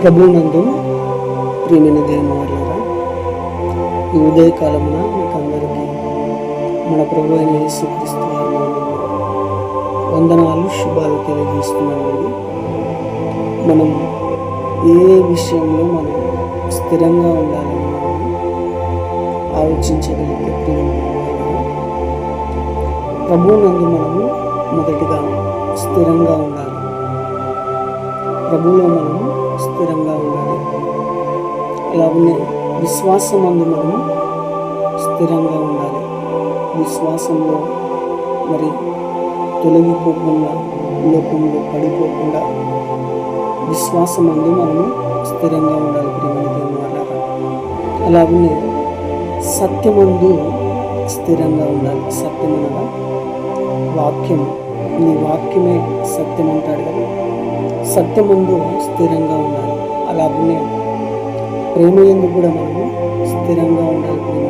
ప్రభునందు ప్రియమైన దేవుని వాళ్ళరా ఈ ఉదయకాలమున మీకు అందరికీ మన ప్రభు అయిన యేసుక్రీస్తు వందనాలు శుభాలు తెలియజేస్తున్నామండి మనం ఏ విషయంలో మనం స్థిరంగా ఉండాలని ఆలోచించగలిగే ఆలోచించగలిగితే ప్రియమైన వాళ్ళరా మనము మొదటిగా స్థిరంగా ఉండాలి. ప్రభులో మనము స్థిరంగా ఉండాలి. అలాగనే విశ్వాసమందు మనము స్థిరంగా ఉండాలి. విశ్వాసంలో మరి తొలగిపోకుండా లోకంలో పడిపోకుండా విశ్వాసమందు మనము స్థిరంగా ఉండాలి ప్రియమైన దేవుని అలాగనే సత్యమందు స్థిరంగా ఉండాలి. సత్యం వాక్యం నీ వాక్యమే సత్యం అంటాడు కదా. సత్యమందు స్థిరంగా ఉండాలి. అలాగనే ప్రేమ ఎందుకు కూడా మనము స్థిరంగా ఉండాలి. ప్రేమ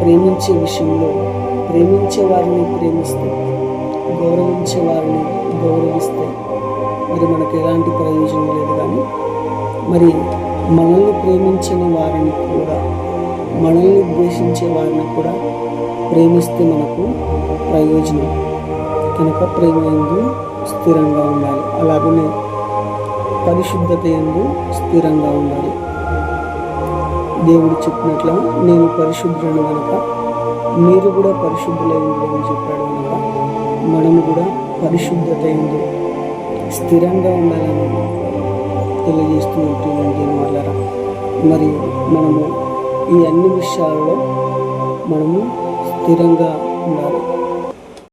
ప్రేమించే విషయంలో ప్రేమించే వారిని ప్రేమిస్తే గౌరవించే వారిని గౌరవిస్తే మరి మనకు ఎలాంటి ప్రయోజనం లేదు కానీ మరి మనల్ని ప్రేమించని వారిని కూడా మనల్ని ద్వేషించే వారిని కూడా ప్రేమిస్తే మనకు ప్రయోజనం. కనుక ప్రేమ ఎందు స్థిరంగా అలాగనే పరిశుద్ధత ఎందు స్థిరంగా ఉండాలి. దేవుడు చెప్పినట్ల నేను పరిశుద్ధులను కనుక మీరు కూడా పరిశుద్ధులై ఉండాలని చెప్పాడు కనుక మనము కూడా పరిశుద్ధత ఎందు స్థిరంగా ఉండాలని తెలియజేస్తున్నట్టు దీని వల్ల మరి మనము ఈ అన్ని విషయాల్లో మనము స్థిరంగా ఉండాలి.